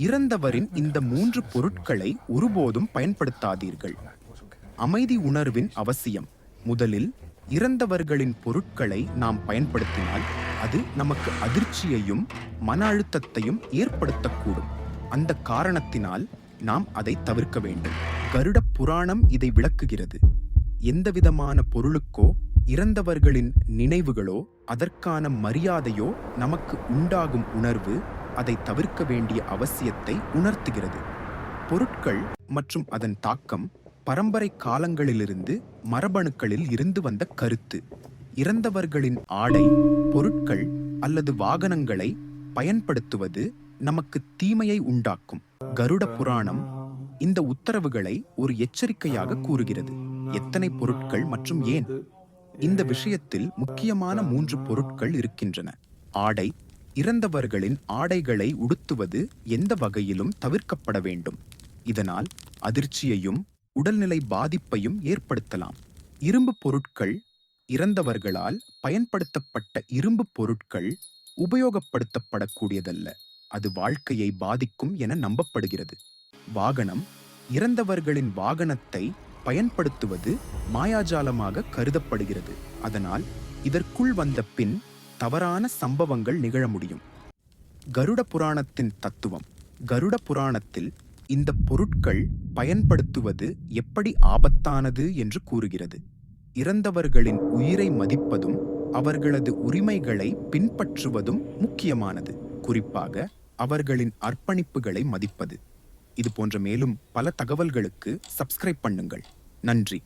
இறந்தவரின் இந்த மூன்று பொருட்களை ஒருபோதும் பயன்படுத்தாதீர்கள். அமைதி உணர்வின் அவசியம். முதலில் இறந்தவர்களின் பொருட்களை நாம் பயன்படுத்தினால் அது நமக்கு அதிர்ச்சியையும் மன அழுத்தத்தையும் ஏற்படுத்தக்கூடும். அந்த காரணத்தினால் நாம் அதை தவிர்க்க வேண்டும். கருட புராணம் இதை விளக்குகிறது. எந்தவிதமான பொருளுக்கோ இறந்தவர்களின் நினைவுகளோ அதற்கான மரியாதையோ நமக்கு உண்டாகும் உணர்வு அதை தவிர்க்க வேண்டிய அவசியத்தை உணர்த்துகிறது. பொருட்கள் மற்றும் அதன் தாக்கம் பரம்பரை காலங்களிலிருந்து மரபணுக்களில் இருந்து வந்த கருத்து. இறந்தவர்களின் ஆடை பொருட்கள் அல்லது வாகனங்களை பயன்படுத்துவது நமக்கு தீமையை உண்டாக்கும். கருட புராணம் இந்த உத்தரவுகளை ஒரு எச்சரிக்கையாக கூறுகிறது. எத்தனை பொருட்கள் மற்றும் ஏன்? இந்த விஷயத்தில் முக்கியமான மூன்று பொருட்கள் இருக்கின்றன. ஆடை இறந்தவர்களின் ஆடைகளை உடுத்துவது எந்த வகையிலும் தவிர்க்கப்பட வேண்டும். இதனால் அதிர்ச்சியையும் உடல்நிலை பாதிப்பையும் ஏற்படுத்தலாம். இரும்பு பொருட்கள் இறந்தவர்களால் பயன்படுத்தப்பட்ட இரும்பு பொருட்கள் உபயோகப்படுத்தப்படக்கூடியதல்ல. அது வாழ்க்கையை பாதிக்கும் என நம்பப்படுகிறது. வாகனம் இறந்தவர்களின் வாகனத்தை பயன்படுத்துவது மாயாஜாலமாக கருதப்படுகிறது. அதனால் இதற்குள் வந்த பின் தவறான சம்பவங்கள் நிகழ முடியும். கருட புராணத்தின் தத்துவம். கருட புராணத்தில் இந்த பொருட்கள் பயன்படுத்துவது எப்படி ஆபத்தானது என்று கூறுகிறது. இறந்தவர்களின் உயிரை மதிப்பதும் அவர்களது உரிமைகளை பின்பற்றுவதும் முக்கியமானது. குறிப்பாக அவர்களின் அர்ப்பணிப்புகளை மதிப்பது. இது போன்ற மேலும் பல தகவல்களுக்கு சப்ஸ்கிரைப் பண்ணுங்கள். நன்றி.